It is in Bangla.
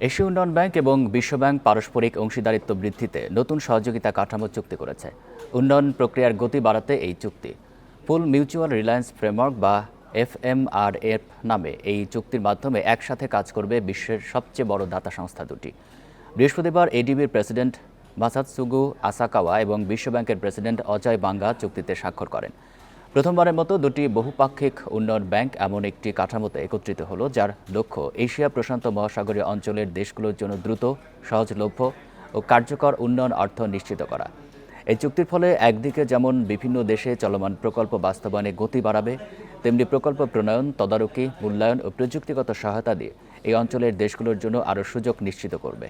এশীয় উন্নয়ন ব্যাংক এবং বিশ্বব্যাংক পারস্পরিক অংশীদারিত্ব বৃদ্ধিতে নতুন সহযোগিতা কাঠামো চুক্তি করেছে। উন্নয়ন প্রক্রিয়ার গতি বাড়াতে এই চুক্তি। ফুল মিউচুয়াল রিলায়েন্স ফ্রেমওয়ার্ক বা এফএমআরএফ নামে এই চুক্তির মাধ্যমে একসাথে কাজ করবে বিশ্বের সবচেয়ে বড় দাতা সংস্থা দুটি। বৃহস্পতিবার এডিবির প্রেসিডেন্ট মাসাতসুগু আসাকাওয়া এবং বিশ্বব্যাংকের প্রেসিডেন্ট অজয় বাঙ্গা চুক্তিতে স্বাক্ষর করেন। প্রথমবারের মতো দুটি বহুপাক্ষিক উন্নয়ন ব্যাংক এমন একটি কাঠামোতে একত্রিত হলো, যার লক্ষ্য এশিয়া প্রশান্ত মহাসাগরীয় অঞ্চলের দেশগুলোর জন্য দ্রুত, সহজলভ্য ও কার্যকর উন্নয়ন অর্থ নিশ্চিত করা। এই চুক্তির ফলে একদিকে যেমন বিভিন্ন দেশে চলমান প্রকল্প বাস্তবায়নে গতি বাড়াবে, তেমনি প্রকল্প প্রণয়ন, তদারকি, মূল্যায়ন ও প্রযুক্তিগত সহায়তা দিয়ে এই অঞ্চলের দেশগুলোর জন্য আরও সুযোগ নিশ্চিত করবে।